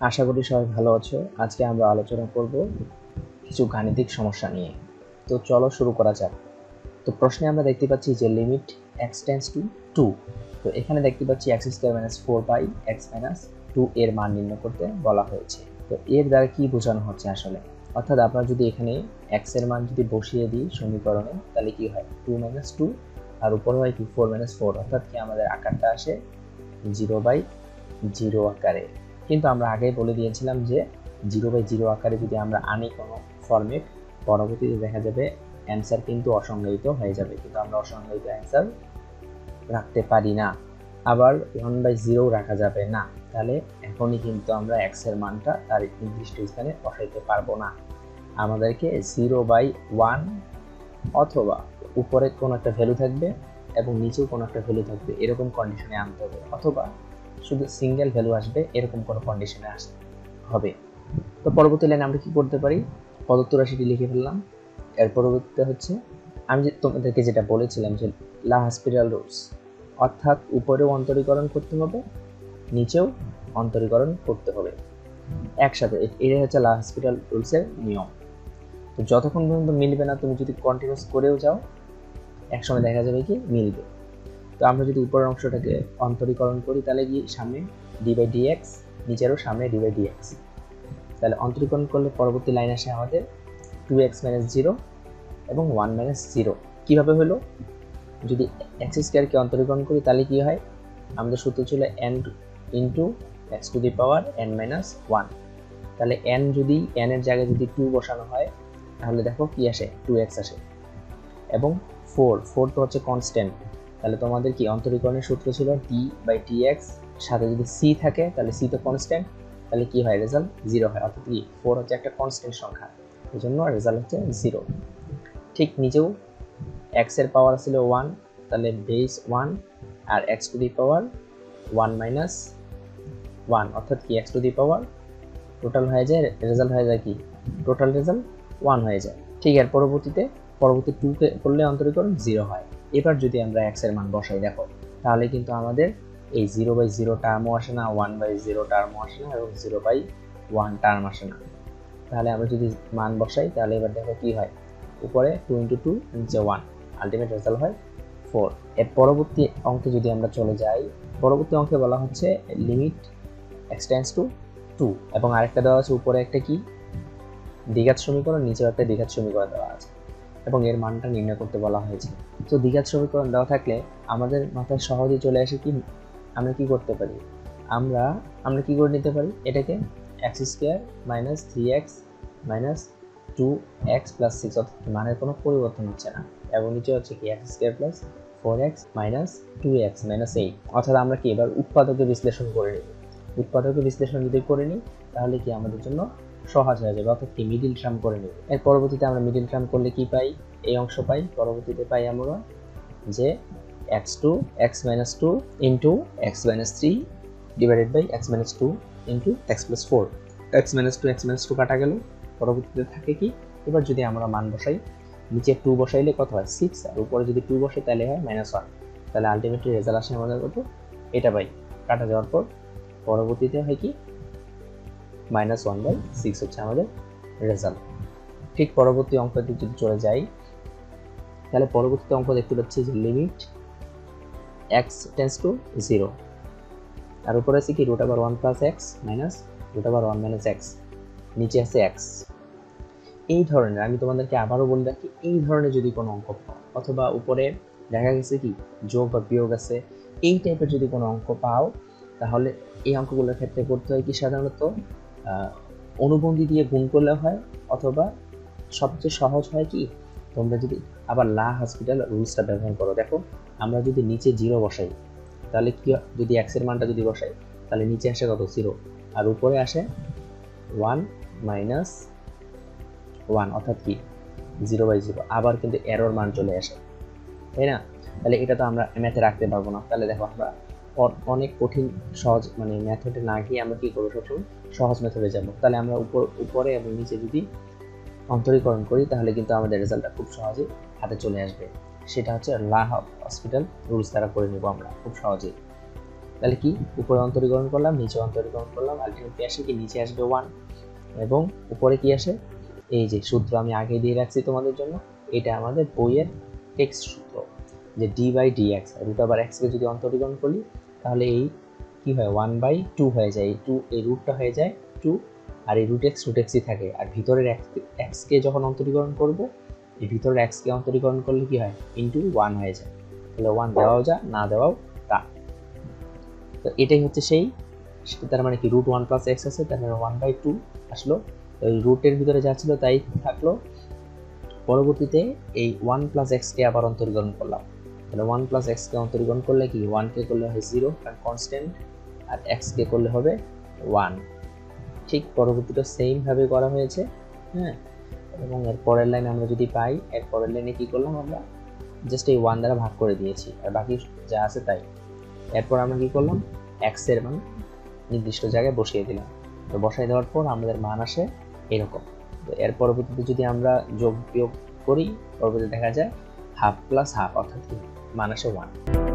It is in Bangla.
আশা করি সবাই ভালো আছো। আজকে আমরা আলোচনা করব কিছু গাণিতিক সমস্যা নিয়ে। তো চলো শুরু করা যাক। তো প্রশ্নে আমরা দেখতে পাচ্ছি যে limit x tends to two তো এখানে দেখতে পাচ্ছি x square minus four by x minus two এর মান নির্ণয় করতে বলা হয়েছে। তো এর দ্বারা কি বোঝানো হচ্ছে আসলে? অর্থাৎ আপনারা যদি এখানে এক্সের মান যদি বসিয়ে দিই সমীকরণে, তাহলে কি হয়? টু মাইনাস টু আর উপর হয় কি ফোর মাইনাস ফোর অর্থাৎ কি আমাদের আকারটা আসে জিরো বাই জিরো আকারে। কিন্তু আমরা আগেই বলে দিয়েছিলাম যে জিরো বাই জিরো আকারে যদি আমরা আনি কোনো ফর্মেট পরবর্তীতে দেখা যাবে অ্যান্সার কিন্তু অসংজ্ঞায়িত হয়ে যাবে। কিন্তু আমরা অসংজ্ঞায়িত অ্যান্সার রাখতে পারি না। আবার ওয়ান বাই জিরো রাখা যাবে না। তাহলে এখনই কিন্তু আমরা এক্সের মানটা তার নির্দিষ্ট স্থানে বসাইতে পারব না। আমাদেরকে জিরো বাই ওয়ান অথবা উপরে কোনো একটা ভ্যালু থাকবে এবং নিচেও কোনো একটা ভ্যালু থাকবে, এরকম কন্ডিশনে আনতে হবে। অথবা শুধু সিঙ্গেল ভ্যালু আসবে, এরকম কোনো কন্ডিশনে আসতে হবে। তো পরবর্তী লাইনে আমরা কি করতে পারি? পদত্ব রাশিটি লিখে ফেললাম। এর পরবর্তীতে হচ্ছে, আমি যে তোমাদেরকে যেটা বলেছিলাম যে লা হসপিটাল রুলস অর্থাৎ উপরেও অন্তরীকরণ করতে হবে, নিচেও অন্তরীকরণ করতে হবে। একসাথে এটাই হচ্ছে লা হসপিটাল রুলসের নিয়ম। তো যতক্ষণ পর্যন্ত মিলবে না, তুমি যদি কন্টিনিউস করেও যাও, একসময় দেখা যাবে কি, মিলবে। তো আমরা যদি উপরের অংশটাকে অন্তরীকরণ করি, তাহলে কি? সামনে ডি বাই ডিএক্স নিচেরও সামনে ডি বাই ডিএক্স তাহলে অন্তরীকরণ করলে পরবর্তী লাইন আসে আমাদের টু এক্স মাইনাস জিরো এবং ওয়ান মাইনাস জিরো কীভাবে হলো? যদি এক্স স্কোয়ারকে অন্তরীকরণ করি, তাহলে কী হয়? আমাদের সূত্র ছিল n into x to the power n minus one তাহলে এন যদি এন এর জায়গায় যদি টু বসানো হয়, তাহলে দেখো কি আসে? টু এক্স আসে। এবং ফোর ফোর তো হচ্ছে কনস্ট্যান্ট তাহলে তোমাদের কি অন্তরীকরণের সূত্র ছিল টি বাই টি এক্স সাথে যদি সি থাকে, তাহলে সি তো কনস্ট্যান্ট তাহলে কি হয়? রেজাল্ট জিরো হয়, অর্থাৎ কি ফোর হচ্ছে একটা কনস্ট্যান্ট সংখ্যা। এই জন্য রেজাল্ট হচ্ছে জিরো ঠিক নিচেও এক্সের পাওয়ার ছিল ওয়ান তাহলে base one R x to the power one minus one অর্থাৎ কি x to the power total হয়ে যায় রেজাল্ট হয়ে যায় কি? টোটাল রেজাল্ট ওয়ান হয়ে যায়। ঠিক এর পরবর্তীতে, পরবর্তী টুকে করলে অন্তরীকরণ জিরো হয়। এবার যদি আমরা এক্সের মান বসাই, দেখো, তাহলে কিন্তু আমাদের এই জিরো বাই জিরো টার্মও আসে না ওয়ান বাই জিরো টার্মও আসে না এবং জিরো বাই ওয়ান টার্ম আসে না। তাহলে আমরা যদি মান বসাই, তাহলে এবার দেখো কি হয়? উপরে টু ইন্টু টু নিচে ওয়ান আলটিমেট রেজাল্ট হয় ফোর এর পরবর্তী অঙ্কে যদি আমরা চলে যাই, পরবর্তী অঙ্কে বলা হচ্ছে লিমিট এক্সটেন্স টু টু এবং আরেকটা দেওয়া আছে, উপরে একটা কি? দ্বিঘাত সমীকরণ, নিচেও একটা দ্বিঘাত সমীকরণ দেওয়া আছে। এবং এর মানটা নির্ণয় করতে বলা হয়েছে। তো দ্বিঘাত সমীকরণ দেওয়া থাকলে আমাদের মাথায় সহজেই চলে আসে কি, আমরা কি করতে পারি? আমরা আমরা কি করে নিতে পারি? এটাকে x square minus three x minus two x plus six অর্থাৎ মানের কোনো পরিবর্তন হচ্ছে না। এবং নিচে হচ্ছে কি x square plus four x minus two x minus eight অর্থাৎ আমরা কি, এবার উৎপাদকে বিশ্লেষণ করে নিই উৎপাদকে বিশ্লেষণ যদি করে নিই, তাহলে কি আমাদের জন্য সহজ হয়ে যাবে, অর্থাৎ কি মিডিল ট্রাম করে নেব। এর পরবর্তীতে আমরা মিডিল ট্রাম করলে কি পাই? এই অংশ পাই, পরবর্তীতে পাই আমরা যে x two x minus two into x minus three divided by x minus two into x plus four x minus two x minus two কাটা গেল, পরবর্তীতে থাকে কি? এবার যদি আমরা মান বসাই, নিচে টু বসাইলে কত হয়? সিক্স আর উপরে যদি টু বসাই তাহলে হয় মাইনাস ওয়ান তাহলে আলটিমেটলি রেজাল্ট আসে আমাদের কত? এটা পাই। কাটা যাওয়ার পর, পরবর্তীতে হয় কি? মাইনাস ওয়ান বাই সিক্স হচ্ছে আমাদের রেজাল্ট ঠিক পরবর্তী অঙ্কটি যদি চলে যাই, তাহলে পরবর্তী অঙ্ক দেখতে পাচ্ছি যে limit x tends to zero আর উপরে আছে কি রুট আবার one plus x minus root আবার ওয়ান মাইনাস এক্স নিচে আছে এক্স এই ধরনের, আমি তোমাদেরকে আবারও বলে রাখি, এই ধরনের যদি কোনো অঙ্ক পাও, অথবা উপরে দেখা গেছে কি, যোগ বা বিয়োগ আছে, এই টাইপের যদি কোনো অঙ্ক পাও, তাহলে এই অঙ্কগুলোর ক্ষেত্রে করতে হয় কি সাধারণত? অনুবন্ধী দিয়ে গুণ করলে হয় অথবা সবচেয়ে সহজ হয় কি? তোমরা যদি আবার লা হসপিটাল রুলসটা ব্যবহার করো। দেখো, আমরা যদি নিচে জিরো বসাই, তাহলে কি যদি এক্সের মানটা যদি বসাই, তাহলে নিচে আসে কত? জিরো। আর উপরে আসে ওয়ান মাইনাস ওয়ান, অর্থাৎ কি? Zero by zero. আবার কিন্তু এরর মান চলে আসে। তাই না? তাহলে এটা তো আমরা ম্যাথে রাখতে পারব না। তাহলে দেখো আমরা অনেক কঠিন, সহজ মানে মেথডে না গিয়ে আমরা কি করব সবসময়? সহজ মেথডে যাব। তাহলে আমরা উপর, উপরে এবং নিচে যদি অন্তরীকরণ করি, তাহলে কিন্তু আমাদের রেজাল্টটা খুব সহজে হাতে চলে আসবে। সেটা হচ্ছে লা হসপিটাল রুলস দ্বারা করে নেব আমরা, খুব সহজেই। তাহলে কি? উপরে অন্তরীকরণ করলাম, নিচে অন্তরীকরণ করলাম আলটিমেটলি আসে কি? নিচে আসবে ওয়ান এবং উপরে কি আসে? এই যে সূত্র আমি আগে দিয়ে রাখছি তোমাদের জন্য, এটা আমাদের বইয়ের টেক্সট সূত্র, যে d by d x root আবার এক্সকে যদি অন্তরীকরণ করি তাহলে এই কি হয়? ওয়ান বাই টু হয়ে যায়। এই টু এই রুটটা হয়ে যায় টু আর এই রুট এক্স রুট এক্সই থাকে। আর ভিতরের এক্সকে যখন অন্তরীকরণ করব, এই ভিতরের এক্সকে অন্তরীকরণ করলে কি হয়? ইন্টু ওয়ান হয়ে যায়। তাহলে ওয়ান দেওয়াও যা, না দেওয়াও তা। তো এটাই হচ্ছে সেই, তার মানে কি রুট ওয়ান প্লাস এক্স আছে, তার মানে ওয়ান বাই টু আসলো। রুটের ভিতরে যা ছিল তাই থাকল। পরবর্তীতে এই ওয়ান প্লাস এক্সকে আবার অন্তরীকরণ করলাম। তাহলে ওয়ান প্লাস এক্সকে অন্তরীকরণ করলে কি? ওয়ানকে করলে হয় জিরো কারণ কনস্ট্যান্ট আর এক্সকে করলে হবে ওয়ান ঠিক পরবর্তীটা সেমভাবে করা হয়েছে হ্যাঁ? এবং এর পরের লাইন আমরা যদি পাই, এর পরের লাইনে কী করলাম আমরা? জাস্ট এই ওয়ান দ্বারা ভাগ করে দিয়েছি, আর বাকি যা আছে তাই। এরপর আমরা কী করলাম? এক্সের মান নির্দিষ্ট জায়গায় বসিয়ে দিলাম। তো বসাই দেওয়ার পর আমাদের মান আসে এরকম। তো এর পরবর্তীতে যদি আমরা যোগ বিয়োগ করি, পরবর্তীতে দেখা যায় হাফ প্লাস হাফ অর্থাৎ 1.